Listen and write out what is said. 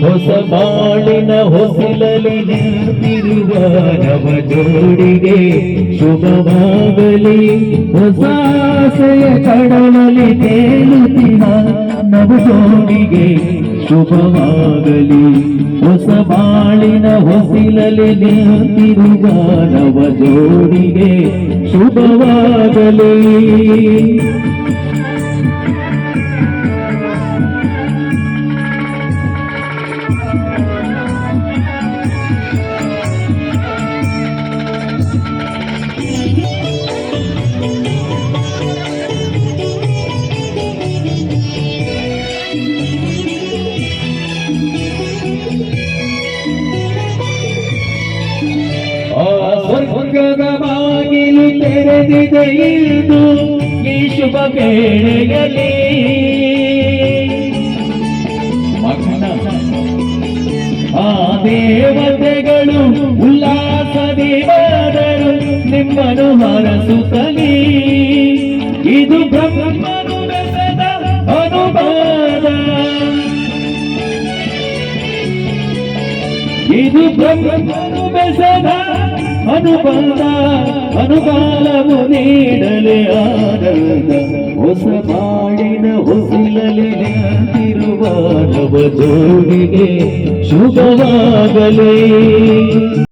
ಹೊಸ ಬಾಳಿನ ಹೊಸಿಲಲಿ ನಿಂತಿರುವ ನವ ಜೋಡಿಗೆ ಶುಭವಾಗಲಿ. ಹೊಸ ಆಸೆಯ ಕಡಲಲ್ಲಿ ತೇಲುತ್ತಿನ ನವ ಜೋಡಿಗೆ ಶುಭವಾಗಲಿ. ಹೊಸ ಬಾಳಿನ ಹೊಸಿಲಲಿ ನಿಂತಿರುವ ನವ ಜೋಡಿಗೆ ಶುಭವಾಗಲಿ. ಸ್ವರ್ಗದ ಬಾಗಿಲು ತೆರೆದಿದೆ ಇಂದು ಈ ಶುಭ ವೇಳೆಯಲ್ಲಿ ಮಗನ ಆ ದೇವತೆಗಳು ಉಲ್ಲಾಸ ದೇವಾದರು ನಿಮ್ಮನು ಹರಸುತ್ತಲೀ ಇದು ಬ್ರಹ್ಮನು ಇದು ಬ್ರಹ್ಮನು ಬೆಸದ ಅನುಬಂಧ ಅನುಬಾಲವು ನೀಡಲೆ ಆನಂದ ಹೊಸ ಬಾಳಿನ ಹೊಸಿಲಲಿ ನವ ಶುಭವಾಗಲಿ.